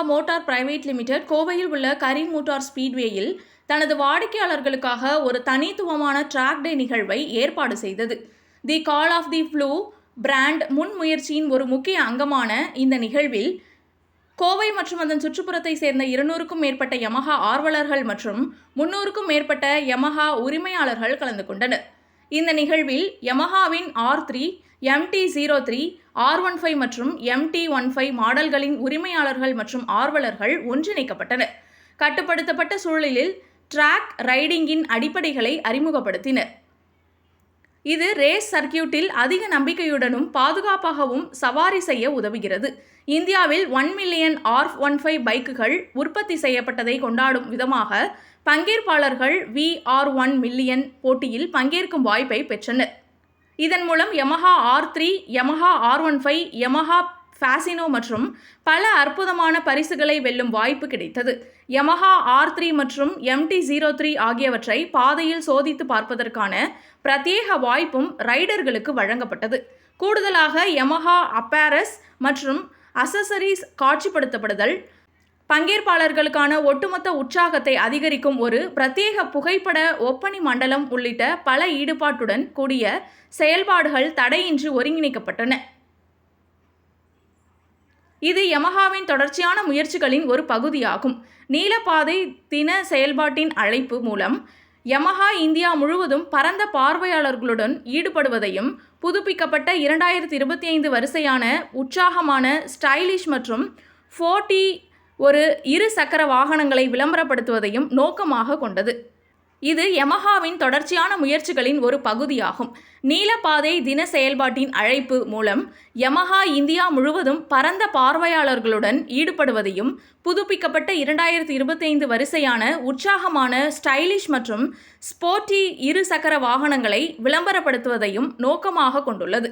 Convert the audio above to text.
Motor private limited கோவையில் உள்ள கரீம் motor ஸ்பீட்வேயில் தனது வாடிக்கையாளர்களுக்காக ஒரு தனித்துவமான ட்ராக் டே நிகழ்வை ஏற்பாடு செய்தது. The call of the blue brand முன்முயற்சியின் ஒரு முக்கிய அங்கமான இந்த நிகழ்வில் கோவை மற்றும் அதன் சுற்றுப்புறத்தை சேர்ந்த இருநூறுக்கும் மேற்பட்ட யமஹா ஆர்வலர்கள் மற்றும் முன்னூறுக்கும் மேற்பட்ட யமஹா உரிமையாளர்கள் கலந்து கொண்டனர். இந்த நிகழ்வில் யமஹாவின் R three MT zero three R one five மற்றும் எம்டி ஒன் ஃபைவ் மாடல்களின் உரிமையாளர்கள் மற்றும் ஆர்வலர்கள் ஒன்றிணைக்கப்பட்டனர் கட்டுப்படுத்தப்பட்ட சூழலில் ட்ராக் ரைடிங்கின் அடிப்படைகளை அறிமுகப்படுத்தினர். இது ரேஸ் சர்க்கியூட்டில் அதிக நம்பிக்கையுடனும் பாதுகாப்பாகவும் சவாரி செய்ய உதவுகிறது. இந்தியாவில் one million R one five பைக்குகள் உற்பத்தி செய்யப்பட்டதை கொண்டாடும் விதமாக பங்கேற்பாளர்கள் வி ஆர் ஒன் மில்லியன் போட்டியில் பங்கேற்கும் வாய்ப்பை பெற்றனர். இதன் மூலம் Yamaha R three Yamaha R one five Yamaha Fascino மற்றும் பல அற்புதமான பரிசுகளை வெல்லும் வாய்ப்பு கிடைத்தது. யமஹா ஆர் த்ரீ மற்றும் எம்டி ஜீரோ த்ரீ ஆகியவற்றை பாதையில் சோதித்து பார்ப்பதற்கான பிரத்யேக வாய்ப்பும் ரைடர்களுக்கு வழங்கப்பட்டது. கூடுதலாக யமஹா அப்பாரஸ் மற்றும் அசசரிஸ் காட்சிப்படுத்தப்படுதல் பங்கேற்பாளர்களுக்கான ஒட்டுமொத்த உற்சாகத்தை அதிகரிக்கும் ஒரு பிரத்யேக புகைப்பட ஒப்பனை மண்டலம் உள்ளிட்ட பல ஈடுபாட்டுடன் கூடிய செயல்பாடுகள் தடையின்றி ஒருங்கிணைக்கப்பட்டன. இது யமஹாவின் தொடர்ச்சியான முயற்சிகளின் ஒரு பகுதியாகும். நீலப்பாதை தின செயல்பாட்டின் அழைப்பு மூலம் யமஹா இந்தியா முழுவதும் பரந்த பார்வையாளர்களுடன் ஈடுபடுவதையும் புதுப்பிக்கப்பட்ட இரண்டாயிரத்தி இருபத்தி ஐந்து வரிசையான உற்சாகமான ஸ்டைலிஷ் மற்றும் ஃபோர்டி ஒரு இரு சக்கர வாகனங்களை விளம்பரப்படுத்துவதையும் நோக்கமாக கொண்டது. இது யமஹாவின் தொடர்ச்சியான முயற்சிகளின் ஒரு பகுதியாகும். நீலப்பாதை தின செயல்பாட்டின் அழைப்பு மூலம் யமஹா இந்தியா முழுவதும் பரந்த பார்வையாளர்களுடன் ஈடுபடுவதையும் புதுப்பிக்கப்பட்ட இரண்டாயிரத்தி இருபத்தைந்து வரிசையான உற்சாகமான ஸ்டைலிஷ் மற்றும் ஸ்போர்ட்டி இரு சக்கர வாகனங்களை விளம்பரப்படுத்துவதையும் நோக்கமாக கொண்டுள்ளது.